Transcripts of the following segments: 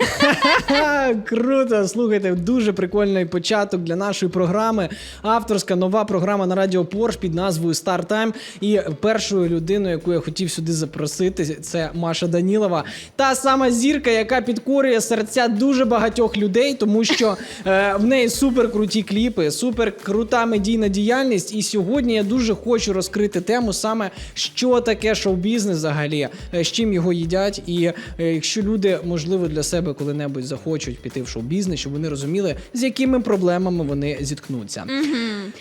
Круто! Слухайте, дуже прикольний початок для нашої програми. Авторська нова програма на Радіо Порш під назвою Star Time. І першою людиною, яку я хотів сюди запросити, це Маша Данілова. Та сама зірка, яка підкорює серця дуже багатьох людей, тому що е, в неї супер круті кліпи, супер крута медійна діяльність. І сьогодні я дуже хочу розкрити тему саме що таке шоу-бізнес взагалі, е, з чим його їдять. І е, якщо люди, можливо, для себе коли-небудь захочуть піти в шоу-бізнес, щоб вони розуміли, з якими проблемами вони зіткнуться.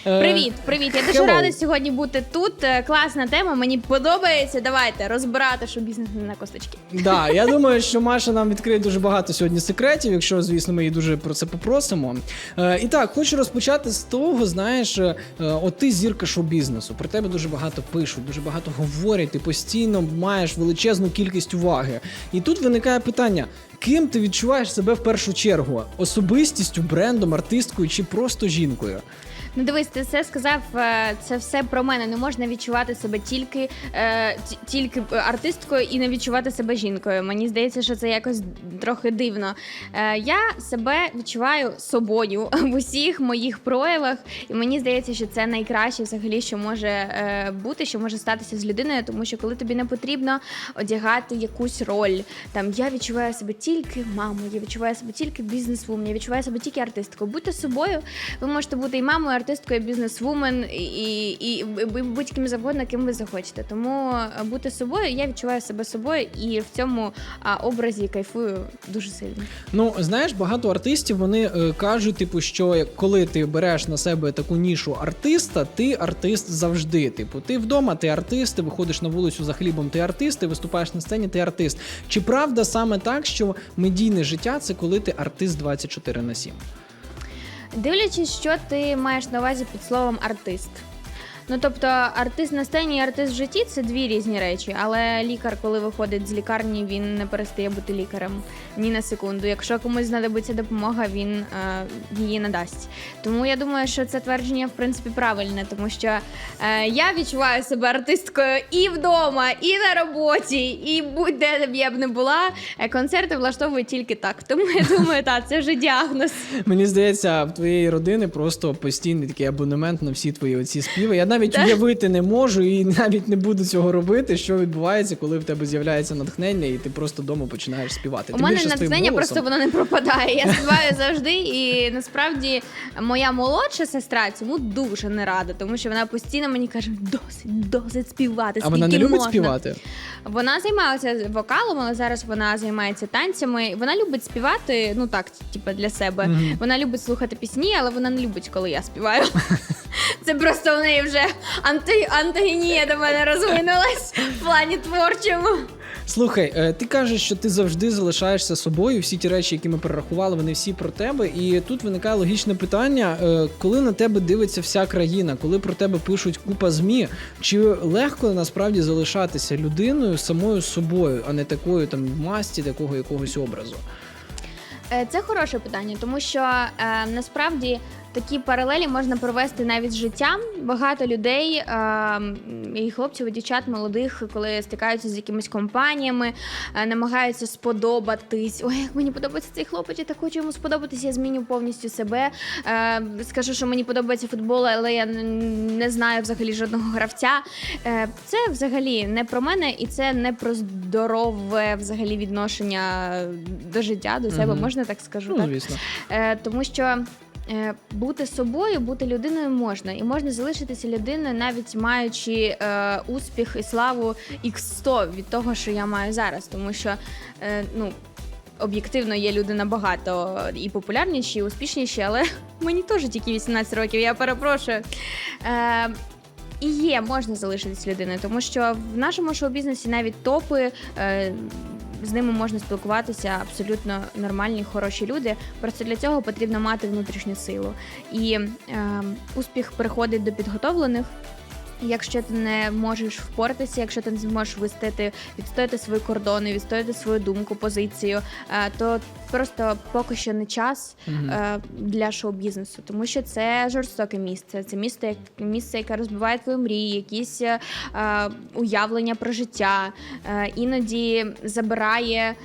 Е, Привіт, привіт. Я дуже hello. рада сьогодні бути тут. Е, Класна тема, мені подобається. Давайте розбирати, що бізнес не на косточки. Да, я думаю, що Маша нам відкриє дуже багато сьогодні секретів, якщо, звісно, ми її дуже про це попросимо. Е, і так, хочу розпочати з того, знаєш, е, от ти зірка шоу-бізнесу. Про тебе дуже багато пишуть, дуже багато говорять. Ти постійно маєш величезну кількість уваги. І тут виникає питання: ким ти відчуваєш себе в першу чергу? Особистістю, брендом, артисткою чи просто жінкою? Ну дивись, ти все сказав. е, Це все про мене. Не можна відчувати себе тільки, е, тільки артисткою і не відчувати себе жінкою. Мені здається, що це якось трохи дивно. Е, Я себе відчуваю собою в усіх моїх проявах, і мені здається, що це найкраще взагалі, що може е, бути, що може статися з людиною, тому що коли тобі не потрібно одягати якусь роль, там я відчуваю себе тільки мамою, я відчуваю себе тільки бізнесвумен, я відчуваю себе тільки артисткою. Будьте собою, ви можете бути і мамою, артисткою, бізнесвумен, і, і, будь-ким завгодно, ким ви захочете. Тому е, бути собою, я відчуваю себе собою і в цьому образі кайфую дуже сильно. Ну, знаєш, багато артистів вони е, кажуть, типу, що коли ти береш на себе таку нішу артиста, ти артист завжди. Типу, ти вдома, ти артист, ти виходиш на вулицю за хлібом, ти артист, ти виступаєш на сцені, ти артист. Чи правда саме так, що медійне життя це коли ти артист 24 на 7? Дивлячись, що ти маєш на увазі під словом артист. Ну тобто, артист на сцені і артист в житті це дві різні речі. Але лікар, коли виходить з лікарні, він не перестає бути лікарем ні на секунду. Якщо комусь знадобиться допомога, він е, її надасть. Тому я думаю, що це твердження в принципі правильне, тому що е, я відчуваю себе артисткою і вдома, і на роботі, і будь-де б я б не була. Е, Концерти влаштовую тільки так. Тому я думаю, так, це вже діагноз. Мені здається, в твоєї родини просто постійний такий абонемент на всі твої оці співи. Я навіть Так. уявити не можу і навіть не буду цього робити. Що відбувається, коли в тебе з'являється натхнення, і ти просто вдома починаєш співати. У Тим мене натхнення просто воно не пропадає. Я співаю завжди, і насправді моя молодша сестра цьому дуже не рада, тому що вона постійно мені каже: досить, досить співати. А вона не любить можна». співати. Вона займалася вокалом, але зараз вона займається танцями. Вона любить співати, ну так, типу, для себе. Мгм. Вона любить слухати пісні, але вона не любить, коли я співаю. Це просто в неї вже анти, антагонія до мене розвинулась в плані творчому. Слухай, е, ти кажеш, що ти завжди залишаєшся собою. Всі ті речі, які ми перерахували, вони всі про тебе. І тут виникає логічне питання: е, коли на тебе дивиться вся країна, коли про тебе пишуть купа змі, чи легко насправді залишатися людиною самою собою, а не такою там в масті, такого якогось образу? Е, Це хороше питання, тому що е, насправді такі паралелі можна провести навіть з життям. Багато людей, і хлопців, і дівчат молодих, коли стикаються з якимись компаніями, е, намагаються сподобатись. Ой, як мені подобається цей хлопець, я так хочу йому сподобатись, я зміню повністю себе. Е, скажу, що мені подобається футбол, але я не знаю взагалі жодного гравця. Е, це взагалі не про мене, і це не про здорове взагалі відношення до життя, до себе, Мгм. можна так скажу. Ну, так? звісно. Тому що бути собою, бути людиною можна, і можна залишитися людиною, навіть маючи е, успіх і славу x 100 від того, що я маю зараз. Тому що е, ну. Об'єктивно є люди набагато і популярніші, і успішніші, але мені теж тільки 18 років, я перепрошую. Е, і є, можна залишитись людиною, тому що в нашому шоу-бізнесі навіть топи. Е, з ними можна спілкуватися абсолютно нормальні, хороші люди. Просто для цього потрібно мати внутрішню силу. І е, успіх приходить до підготовлених. Якщо ти не можеш впоратися, якщо ти не зможеш вистояти, відстояти свої кордони, відстояти свою думку, позицію, е, то просто поки що не час е, для шоу-бізнесу, тому що це жорстоке місце. Це місце, як- місце, яке розбиває твої мрії, якісь е, уявлення про життя, іноді забирає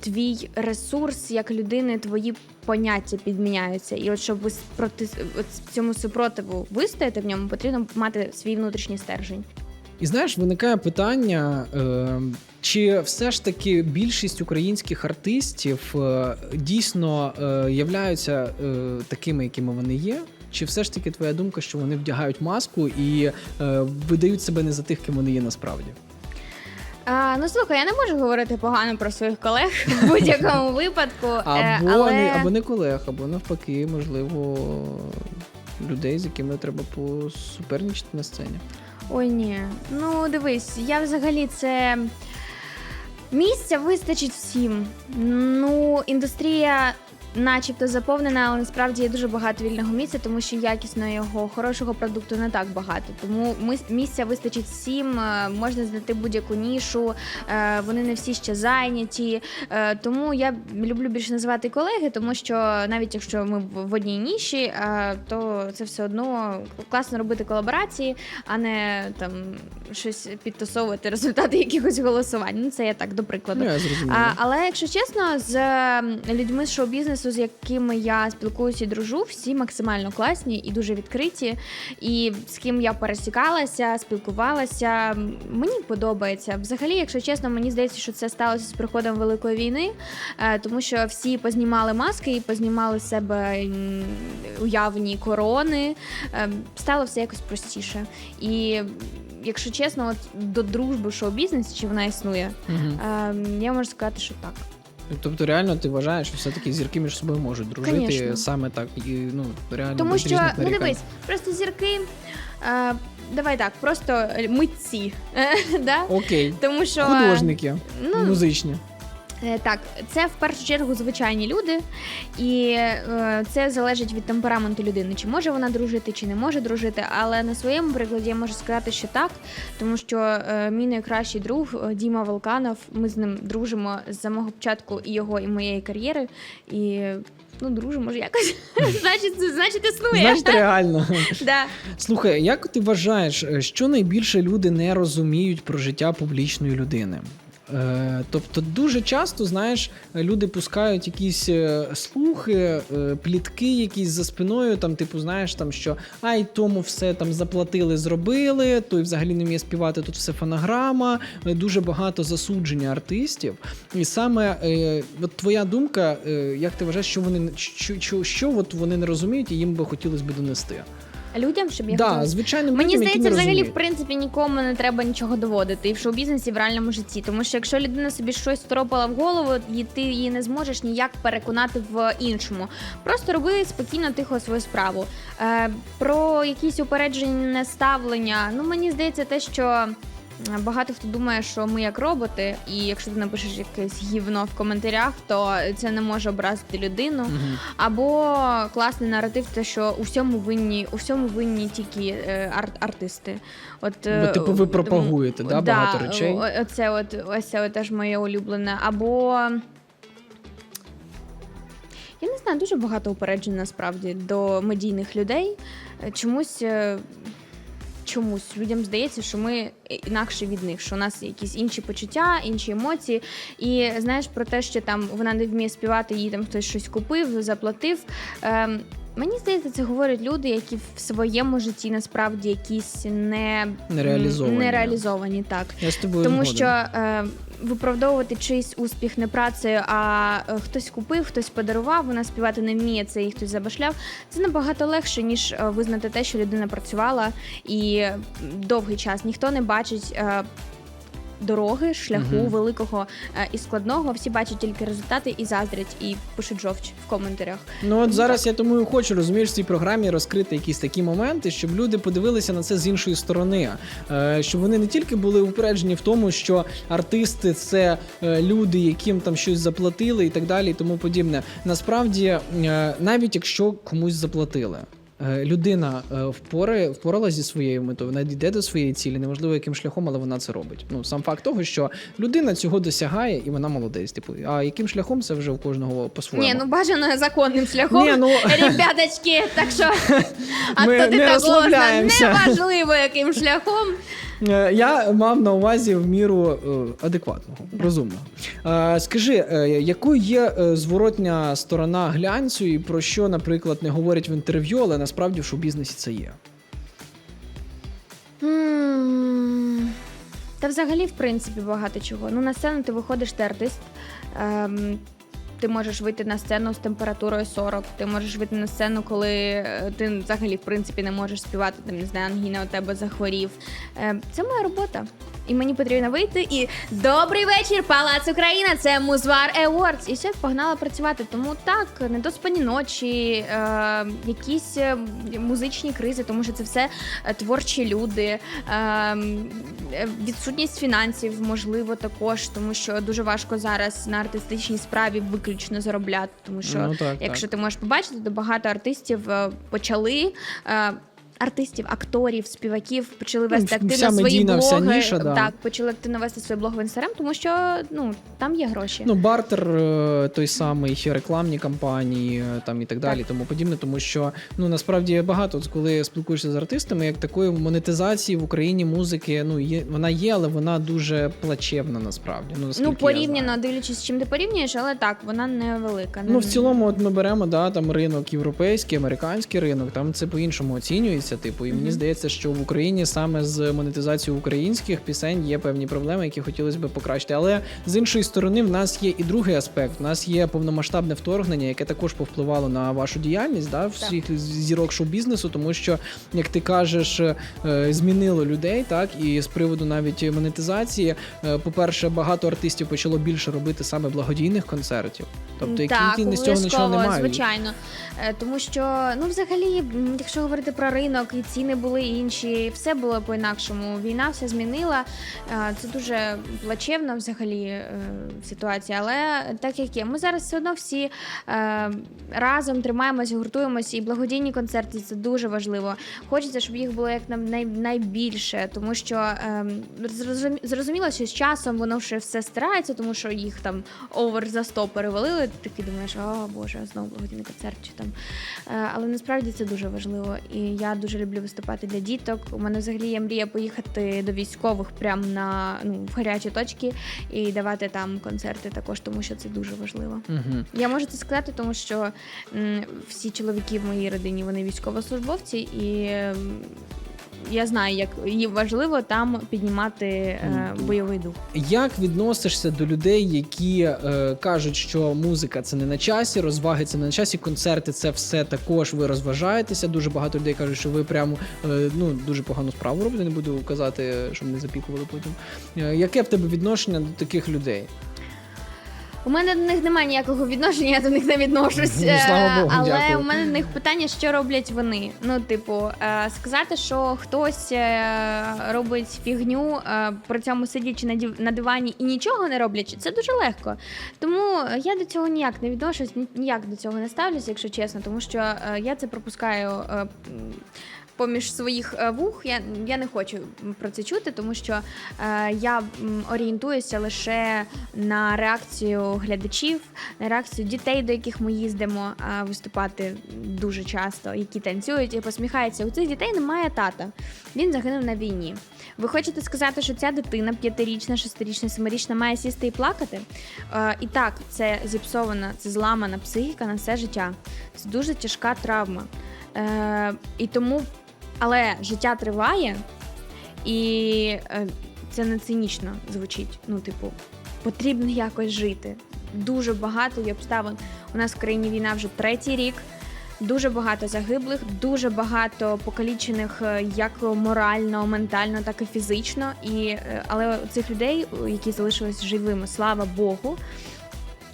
твій ресурс як людини, твої поняття підміняються. І от щоб ви проти от цьому супротиву вистояти в ньому, потрібно мати свій внутрішній стержень. І знаєш, виникає питання, е, чи все ж таки більшість українських артистів е, дійсно е, являються такими, якими вони є? Чи все ж таки твоя думка, що вони вдягають маску і видають себе не за тих, ким вони є насправді? А, ну слухай, я не можу говорити погано про своїх колег в будь-якому випадку. е, Або, але... не, або не колег, або навпаки, можливо, людей, з якими треба посуперничати на сцені. Ой, ні. Ну, дивись, я взагалі це. Місця вистачить всім. Ну, індустрія начебто заповнена, але насправді є дуже багато вільного місця, тому що якісного, хорошого продукту не так багато. Тому місця вистачить всім, е, можна знайти будь-яку нішу, е, вони не всі ще зайняті. Е, Тому я люблю більше називати колеги, тому що навіть якщо ми в одній ніші, то це все одно класно робити колаборації, а не там щось підтасовувати результати якихось голосувань. Ну це я так до прикладу. Ну, я. А, але якщо чесно, з людьми з шоу-бізнесу, з якими я спілкуюся і дружу, всі максимально класні і дуже відкриті. І з ким я пересікалася, спілкувалася, мені подобається. Взагалі, якщо чесно, мені здається, що це сталося з приходом великої війни, е, тому що всі познімали маски і познімали з себе уявні корони. Е, Стало все якось простіше. І якщо чесно, от до дружби в шоу-бізнесі, чи вона існує. Ем, я можу сказати, що так. Тобто, реально ти вважаєш, що все-таки зірки між собою можуть дружити Конечно. саме так. І, ну, реально Тому без що, різних ну нарікань. дивись, просто зірки. Е, давай так, просто митці. Е, да? Окей. Тому що Художники, ну, музичні. Е, Так, це в першу чергу звичайні люди, і е, це залежить від темпераменту людини, чи може вона дружити, чи не може дружити. Але на своєму прикладі я можу сказати, що так, тому що е, мій найкращий друг Діма Волканов, ми з ним дружимо з самого початку і його, і моєї кар'єри. І ну, дружимо ж якось. значить, значить, існує. Значить, реально. Да. Слухай, як ти вважаєш, що найбільше люди не розуміють про життя публічної людини? Е, тобто дуже часто, знаєш, люди пускають якісь е, слухи, е, плітки якісь за спиною, там, типу, знаєш, там що ай, тому все там заплатили, зробили, той взагалі не вміє співати, тут все фонограма, дуже багато засудження артистів. І саме от твоя думка, як ти вважаєш, що вони що, що, що от вони не розуміють, і їм би хотілося б донести? Людям, щоб я Да, звичайно, звичайним Мені людям, які здається, не взагалі, в розуміють. принципі, нікому не треба нічого доводити і в шоу-бізнесі, і в реальному житті. Тому що якщо людина собі щось втропала в голову, і ти її не зможеш ніяк переконати в іншому. Просто роби спокійно, тихо свою справу. Е, про якісь упередження ставлення. Ну мені здається, те, що. Багато хто думає, що ми як роботи, і якщо ти напишеш якесь гівно в коментарях, то це не може образити людину. Мгм. Або класний наратив, те, що у всьому винні, у всьому винні тільки е, ар- артисти. От Ви, типу, ви м, пропагуєте, да, багато речей? о- Оце от ось це от теж моє улюблене. Або я не знаю, дуже багато упереджень насправді до медійних людей. Е, Чомусь. е, Чомусь людям здається, що ми інакше від них, що у нас якісь інші почуття, інші емоції. І знаєш про те, що там вона не вміє співати, їй там хтось щось купив, заплатив. Ем, мені здається, це говорять люди, які в своєму житті насправді якісь не Нереалізовані. нереалізовані так. Я з тобою Тому згоден. що е, виправдовувати чийсь успіх не працею, а е, хтось купив, хтось подарував, вона співати не вміє, це її хтось забашляв. Це набагато легше, ніж е, визнати те, що людина працювала і довгий час ніхто не бачить. Дороги, шляху Мгм. великого е, і складного. Всі бачать тільки результати і заздрять, і пишуть жовч в коментарях. Ну от зараз я тому і хочу розумієш в цій програмі розкрити якісь такі моменти, щоб люди подивилися на це з іншої сторони, Е, щоб вони не тільки були упереджені в тому, що артисти це е, люди, яким там щось заплатили, і так далі, і тому подібне. Насправді, е, навіть якщо комусь заплатили. Е, Людина е, впорає, впоралася зі своєю метою, вона дійде до своєї цілі, неважливо яким шляхом, але вона це робить. Ну сам факт того, що людина цього досягає, і вона молодець. Типу, а яким шляхом це вже у кожного по-своєму. Ні, ну бажано законним шляхом. Ні, ну- Ребяточки, так що а Ми то ти не так неважливо, яким шляхом. Е, Я мав на увазі в міру е, адекватного, розумного. Е, Скажи, якою є зворотня сторона глянцю, і про що, наприклад, не говорять в інтерв'ю, але насправді в шоу-бізнесі це є? Та взагалі, в принципі, багато чого. Ну, на сцену ти виходиш, ти артист. Ем, ти можеш вийти на сцену з температурою 40, ти можеш вийти на сцену, коли е, ти взагалі в принципі не можеш співати, там не знаю, ангіна у тебе захворів. Ем, це моя робота. І мені потрібно вийти і добрий вечір, Палац Україна! Це Музвар Awards. І все, погнала працювати. Тому так, недоспані ночі, е, якісь е, музичні кризи, тому що це все е, творчі люди. Е, е, відсутність фінансів, можливо, також, тому що дуже важко зараз на артистичній справі виключно заробляти, тому що Ну, так, якщо так. ти можеш побачити, то багато артистів почали. е, Артистів, акторів, співаків почали Ну, вести активно вся свої медійна, вся блоги. ніша, да. Так, почали активно вести свій блог в інстаграм, тому що ну там є гроші. Ну, бартер е, той самий, рекламні кампанії е, там і так далі, тому подібне, тому що ну насправді багато, от коли спілкуєшся з артистами, як такої монетизації в Україні музики, ну є вона є, але вона дуже плачевна насправді. Ну, наскільки ну я порівняно, знаю. дивлячись, з чим ти порівнюєш, але так, вона невелика. Ну, в цілому, от ми беремо да, там ринок європейський, американський ринок, там це по-іншому оцінюється. Типу, і мені здається, що в Україні саме з монетизацією українських пісень є певні проблеми, які хотілося б покращити. Але з іншої сторони, в нас є і другий аспект. В нас є повномасштабне вторгнення, яке також повпливало на вашу діяльність, да, всіх зірок шоу-бізнесу, тому що, як ти кажеш, е, змінило людей, так і з приводу навіть монетизації. е, По-перше, багато артистів почало більше робити саме благодійних концертів. Тобто, які так, з цього нічого не обов'язково, мають. звичайно. Е, Тому що, ну, взагалі, якщо говорити про ринок, і ціни були інші, все було по-інакшому. Війна все змінила. Е, Це дуже плачевно взагалі е, ситуація. Але так як є, ми зараз все одно всі е, разом тримаємося, гуртуємося, і благодійні концерти це дуже важливо. Хочеться, щоб їх було як нам найбільше, тому що е, зрозуміло, що з часом воно вже все стирається, тому що їх там овер за 100 перевалили. Ти такий думаєш, о боже, знову благодійний концерт чи там. Але насправді це дуже важливо. І я дуже люблю виступати для діток. У мене взагалі є мрія поїхати до військових прямо на ну в гарячі точки і давати там концерти також, тому що це дуже важливо. Угу. Я можу це сказати, тому що м, всі чоловіки в моїй родині вони військовослужбовці, і я знаю, як їм важливо там піднімати е, бойовий дух. Як відносишся до людей, які е, кажуть, що музика це не на часі, розваги це не на часі, концерти це все також ви розважаєтеся. Дуже багато людей кажуть, що ви прямо е, ну дуже погану справу робите. Не буду казати, щоб не запікували потім. Е, яке в тебе відношення до таких людей? У мене до них немає ніякого відношення, я до них не відношусь. Ну, слава Е, Богу, але дякую. у мене до них питання, що роблять вони. Ну, типу, е, сказати, що хтось е, робить фігню, е, при цьому сидячи на дивані і нічого не роблячи, це дуже легко. Тому я до цього ніяк не відношусь, ніяк до цього не ставлюся, якщо чесно, тому що е, я це пропускаю. Поміж своїх е, вух я, я не хочу про це чути, тому що е, я орієнтуюся лише на реакцію глядачів, на реакцію дітей, до яких ми їздимо е, виступати дуже часто, які танцюють і посміхаються. У цих дітей немає тата. Він загинув на війні. Ви хочете сказати, що ця дитина, п'ятирічна, шестирічна, семирічна, має сісти і плакати? Е, і так, це зіпсована, це зламана психіка на все життя. Це дуже тяжка травма. Е, і тому, але життя триває, і е, це не цинічно звучить. Ну, типу, потрібно якось жити. Дуже багато є обставин. У нас в країні війна вже третій рік. Дуже багато загиблих, дуже багато покалічених е, як морально, ментально, так і фізично. І, е, але цих людей, які залишились живими, слава Богу.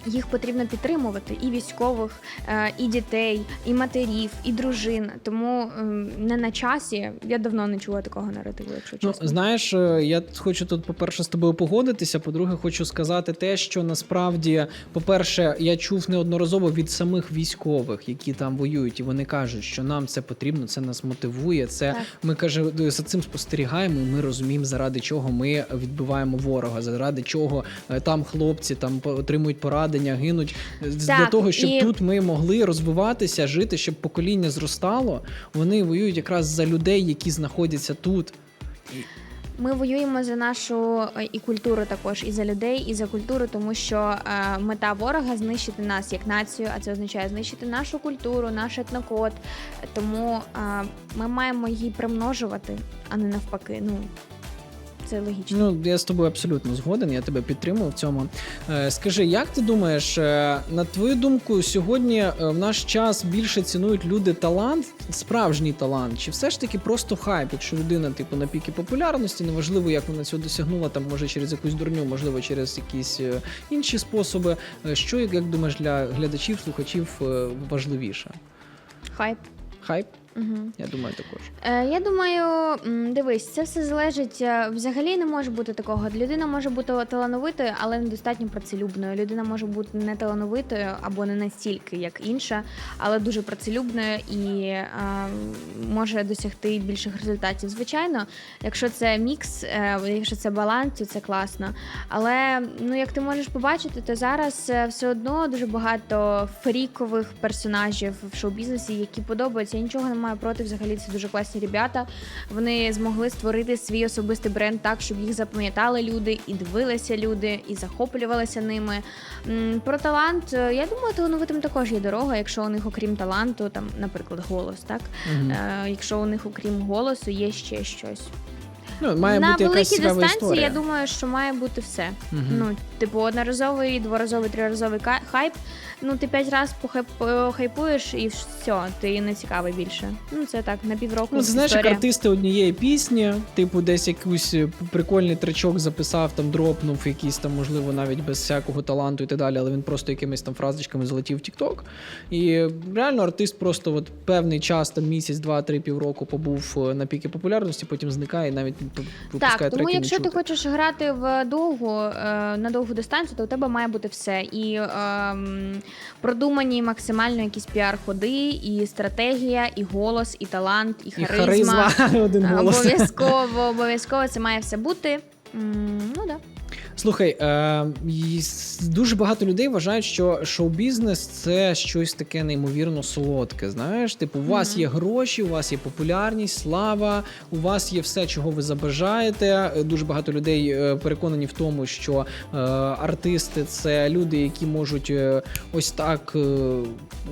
Їх потрібно підтримувати і військових, е, і дітей, і матерів, і дружин. Тому ем, не на часі. Я давно не чула такого наративу, якщо Ну, знаєш, е, я хочу тут, по-перше, з тобою погодитися. По-друге, хочу сказати те, що насправді, по-перше, я чув неодноразово від самих військових, які там воюють, і вони кажуть, що нам це потрібно, це нас мотивує. Це Так. ми каже, за цим спостерігаємо. і Ми розуміємо, заради чого ми відбиваємо ворога, заради чого е, там хлопці там по- отримують порадення, гинуть е, з- для того, щоб і- тут ми могли розвиватися, жити, щоб покоління зростало. Вони воюють якраз за людей, які знаходяться тут. Ми воюємо за нашу е, і культуру також, і за людей, і за культуру, тому що е, мета ворога знищити нас як націю, а це означає знищити нашу культуру, наш етнокод. Тому е, ми маємо її примножувати, а не навпаки. Ну це логічно. Ну, я з тобою абсолютно згоден, я тебе підтримую в цьому. Е, скажи, як ти думаєш, е, на твою думку, сьогодні е, в наш час більше цінують люди талант, справжній талант, чи все ж таки просто хайп, якщо людина, типу, на піки популярності, неважливо, як вона цього досягнула, там може через якусь дурню, можливо, через якісь інші способи. Що, як думаєш, для глядачів, слухачів важливіше? Хайп. Хайп? Угу. Я думаю, також. Е, я думаю, дивись, це все залежить. е, Взагалі не може бути такого. Людина може бути талановитою, але недостатньо працелюбною. Людина може бути не талановитою або не настільки, як інша, але дуже працелюбною і е, може досягти більших результатів. Звичайно, якщо це мікс, е, якщо це баланс, то це класно. Але ну як ти можеш побачити, то зараз е, все одно дуже багато фрікових персонажів в шоу-бізнесі, які подобаються. Я нічого не маю проти. Взагалі це дуже класні ребята. Вони змогли створити свій особистий бренд так, щоб їх запам'ятали люди, і дивилися люди, і захоплювалися ними. Про талант, е, я думаю, талановитим також є дорога, якщо у них, окрім таланту, там, наприклад, голос, так. Е, Якщо у них, окрім голосу, є ще щось. Ну, має на бути якась великій цікава дистанції, історія. я думаю, що має бути все. Мгм. Ну, типу, одноразовий, дворазовий, триразовий ка- хайп. Ну, ти п'ять разів похайп- хайпуєш і все, ти не цікавий більше. Ну, це так, на півроку. Ну, це знаєш, як історія. артисти однієї пісні, типу, десь якийсь е, прикольний тречок записав, там дропнув, якийсь там, можливо, навіть без всякого таланту і так далі, але він просто якимись там фразочками залетів в TikTok. І реально артист просто от певний час, там місяць, два, три, півроку побув е, на піки популярності, потім зникає і навіть Так, тому якщо ти хочеш грати в довгу е, на довгу дистанцію, то у тебе має бути все. І ем, продумані максимально якісь піар-ходи, і стратегія, і голос, і талант, і І харизма. харизма один голос. Обов'язково, обов'язково це має все бути. Ну да. Слухай, е, дуже багато людей вважають, що шоу-бізнес це щось таке неймовірно солодке. Знаєш, типу, у вас є гроші, у вас є популярність, слава, у вас є все, чого ви забажаєте. Е, Дуже багато людей е, переконані в тому, що е, артисти це люди, які можуть е, ось так е,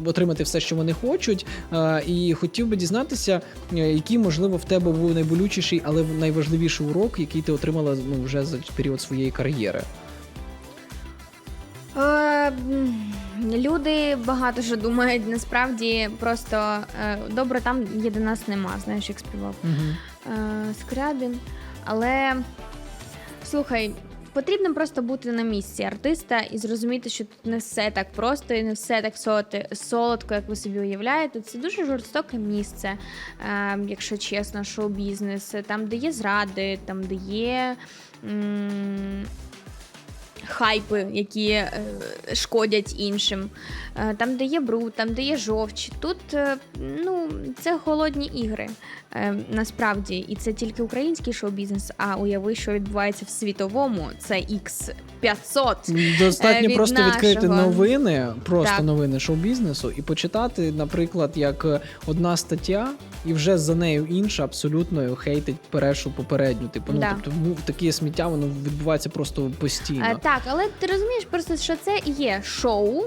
отримати все, що вони хочуть. Е, і хотів би дізнатися, який, можливо, в тебе був найболючіший, але найважливіший урок, який ти отримала ну, вже за період своєї кар'єри. Е, Люди багато що думають, насправді просто е, добре там, є де нас нема, знаєш, як співав Угу. е, Скрябін. Але слухай, потрібно просто бути на місці артиста і зрозуміти, що тут не все так просто і не все так солодко, як ви собі уявляєте. Це дуже жорстоке місце, е, якщо чесно, шоу-бізнес, там, де є зради, там, де є. М, Хайпи, які е, шкодять іншим, Е, там, де є бруд, там, де є жовч. Тут е, ну, це холодні ігри е, насправді, і це тільки український шоу-бізнес. А уяви, що відбувається в світовому, це x 500 Достатньо Е, від просто відкрити новини, просто Так. новини шоу-бізнесу, і почитати, наприклад, як е, одна стаття, і вже за нею інша абсолютно хейтить першу попередню. Типу, ну Да. тобто ну, таке сміття воно відбувається просто постійно. Е, так, але ти розумієш просто, що це є шоу,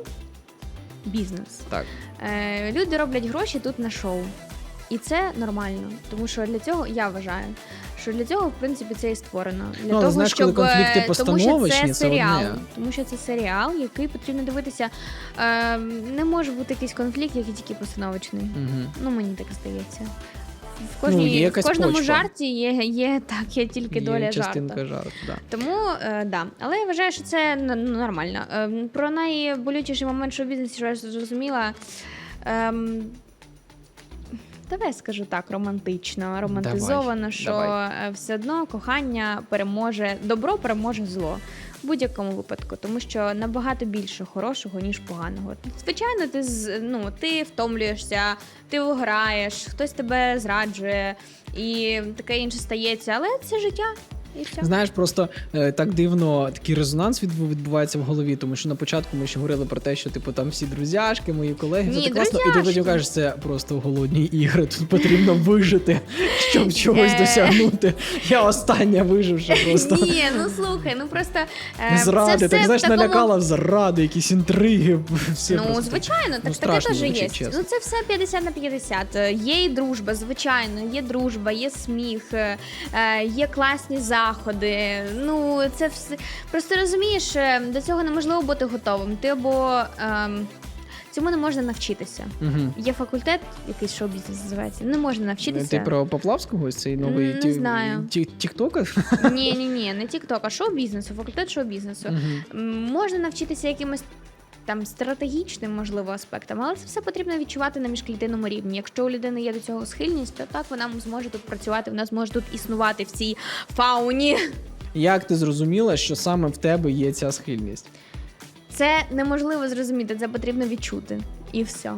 бізнес. Так. Е, люди роблять гроші тут на шоу. І це нормально, тому що для цього я вважаю, що для цього, в принципі, це і створено. Для Ну, того, знаєш, щоб е, конфлікти тому що це це серіал. одне. Тому що це серіал, який потрібно дивитися. Е, не може бути якийсь конфлікт, який тільки постановочний. Угу. Ну, мені так здається. В, кожній, Ну, в кожному почва. жарті є, є так, є тільки доля Є частинка жарту, да. Тому е, да. Але я вважаю, що це нормально. Е, про найболючіший момент шоу-бізнесу, що я зрозуміла. Ем, Давай скажу так, романтично, романтизовано, Давай, що давай. е, все одно кохання переможе, добро переможе зло будь-якому випадку, тому що набагато більше хорошого, ніж поганого. Звичайно, ти ну, ти втомлюєшся, ти виграєш, хтось тебе зраджує і таке інше стається, але це життя. І все. Знаєш, просто е, так дивно такий резонанс відбувається в голові, тому що на початку ми ще говорили про те, що типу там всі друзяшки, мої колеги, Ні, це так класно, і ти потім кажеш, це просто голодні ігри. Тут потрібно вижити, щоб чогось Е. досягнути. Я остання виживши просто. Ні, ну слухай, ну просто е, Зради, це все так знаєш, в такому... налякала в зради, якісь інтриги. Все ну, просто. звичайно, так ну, таке теж є. чесно. Ну це все 50 на 50. Е, Є і дружба, звичайно, є дружба, є сміх, є класні заходи. Ну, це все. Просто розумієш, е, до цього неможливо бути готовим. Ти або ем, цьому не можна навчитися. Угу. Є факультет, якийсь шоу-бізнес називається. Не можна навчитися. Ти про Поплавського ось цей новий Не ті- знаю. ті- тіктокер? Ні, ні, ні, не тікток, а шоу-бізнесу, факультет шоу-бізнесу. Мгм. М, Можна навчитися якимось там стратегічним, можливо, аспектам, але це все потрібно відчувати на міжклітинному рівні. Якщо у людини є до цього схильність, то так вона зможе тут працювати, вона зможе тут існувати в цій фауні. Як ти зрозуміла, що саме в тебе є ця схильність? Це неможливо зрозуміти, це потрібно відчути. І все.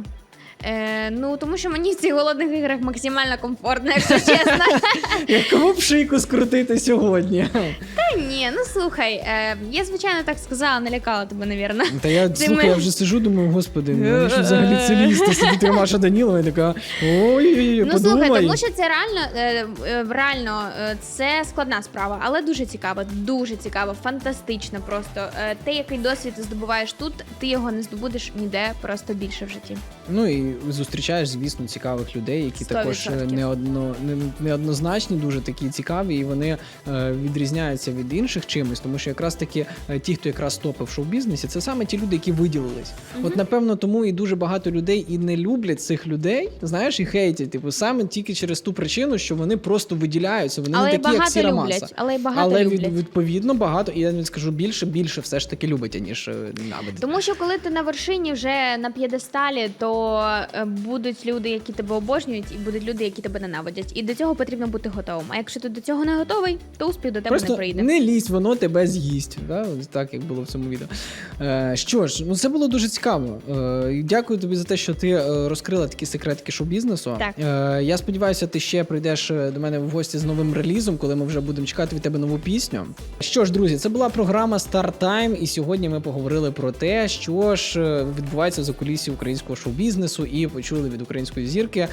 Е, ну тому що мені в цих голодних іграх максимально комфортно, якщо чесно. Як кому б шийку скрутити сьогодні? Та ні, ну слухай, е, я звичайно так сказала, налякала тебе, навірно. Та я Ти слухай, ми- я вже сижу, думаю, господи, ну що взагалі це лізти? Сидить Маша Данілова і така ой, Ну подумай. слухай, тому що це реально е, е, реально е, це складна справа, але дуже цікава, дуже цікава, фантастична. Просто Е, те, який досвід ти здобуваєш тут, ти його не здобудеш ніде просто більше в житті. Ну і зустрічаєш, звісно, цікавих людей, які Сто також е, відсотків. неодно, не, неоднозначні, дуже такі цікаві, і вони е, відрізняються від інших чимось, тому що якраз таки е, ті, хто якраз топив в шоу-бізнесі, це саме ті люди, які виділились. От напевно, тому і дуже багато людей і не люблять цих людей, знаєш, і хейтять, типу, саме тільки через ту причину, що вони просто виділяються, вони але не такі, як сіра люблять, маса. але й багато Але від, люблять. відповідно багато, і я не скажу більше, більше все ж таки любить, аніж е, ненавидить. Тому що коли ти на вершині вже на п'єдесталі, то е, будуть люди, які тебе обожнюють, і будуть люди, які тебе ненавидять. І до цього потрібно бути готовим. А якщо ти до цього не готовий, то успіх до тебе Просто не прийде. Не лізь, воно тебе з'їсть. Да? Так, як було в цьому відео. Е, що ж, ну це було дуже цікаво. Е, дякую тобі за те, що ти е, розкрила такі секретики шоу-бізнесу. Так. Е, я сподіваюся, ти ще прийдеш е, до мене в гості з новим релізом, коли ми вже будемо чекати від тебе нову пісню. Що ж, друзі, це була програма Star Time, і сьогодні ми поговорили про те, що ж е, відбувається за кулісі українського шоу-бізнесу, і почули від української зірки,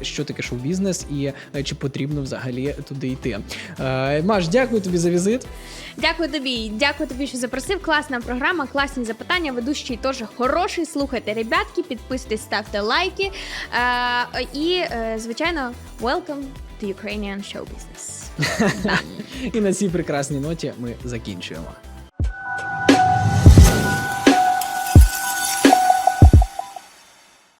що таке шоу-бізнес і чи потрібно взагалі туди йти. Е, Маш, дякую тобі за візит. Дякую тобі, дякую тобі, що запросив. Класна програма, класні запитання. Ведущий теж хороший. Слухайте, ребятки, підписуйтесь, ставте лайки. Е, і, е, звичайно, welcome to Ukrainian show business. І на цій прекрасній ноті ми закінчуємо.